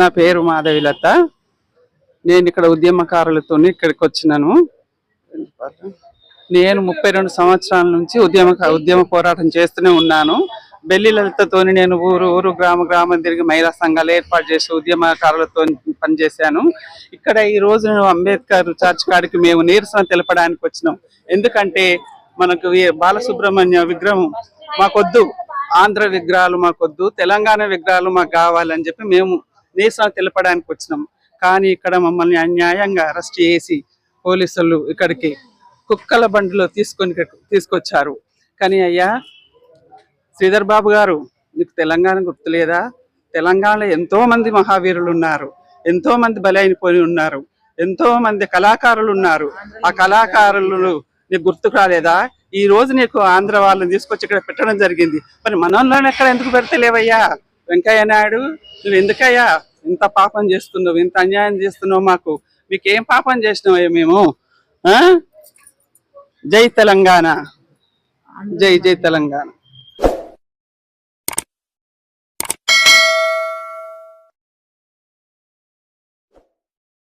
నా పేరు మాధవిలత. నేను ఇక్కడ ఉద్యమకారులతో ఇక్కడికి వచ్చినాను. నేను ముప్పై రెండు సంవత్సరాల నుంచి ఉద్యమ ఉద్యమ పోరాటం చేస్తూనే ఉన్నాను. బెల్లి లలితతోని నేను ఊరు ఊరు గ్రామ గ్రామం తిరిగి మహిళా సంఘాలు ఏర్పాటు చేసి ఉద్యమకారులతో పనిచేశాను. ఇక్కడ ఈ రోజు అంబేద్కర్ చర్చ్ కాడికి మేము నిరసన తెలపడానికి వచ్చినాం. ఎందుకంటే మనకు బాలసుబ్రహ్మణ్య విగ్రహం మాకొద్దు. ఆంధ్ర విగ్రహాలు మాకొద్దు. తెలంగాణ విగ్రహాలు మాకు కావాలని చెప్పి మేము నిరసన తెలపడానికి వచ్చినాం. కానీ ఇక్కడ మమ్మల్ని అన్యాయంగా అరెస్ట్ చేసి పోలీసులు ఇక్కడికి కుక్కల బండిలో తీసుకొని తీసుకొచ్చారు. కానీ అయ్యా శ్రీధర్ బాబు గారు నీకు తెలంగాణ గుర్తులేదా? తెలంగాణలో ఎంతో మంది మహావీరులు ఉన్నారు ఎంతో మంది బలైనపోయి ఉన్నారు ఎంతో మంది కళాకారులు ఉన్నారు. ఆ కళాకారులు నీకు గుర్తుకు రాలేదా? ఈ రోజు నీకు ఆంధ్ర వాళ్ళని తీసుకొచ్చి ఇక్కడ పెట్టడం జరిగింది. మరి మనోళ్ళని ఎక్కడ ఎందుకు పెడతలేవయ్యా? వెంకయ్య నాయుడు నువ్వు ఎందుకయ్యా ఇంత పాపం చేస్తున్నావు? ఇంత అన్యాయం చేస్తున్నావు మాకు? మీకేం పాపం చేసినావయ్యా మేము? ఆ? జై తెలంగాణ. జై జై తెలంగాణ.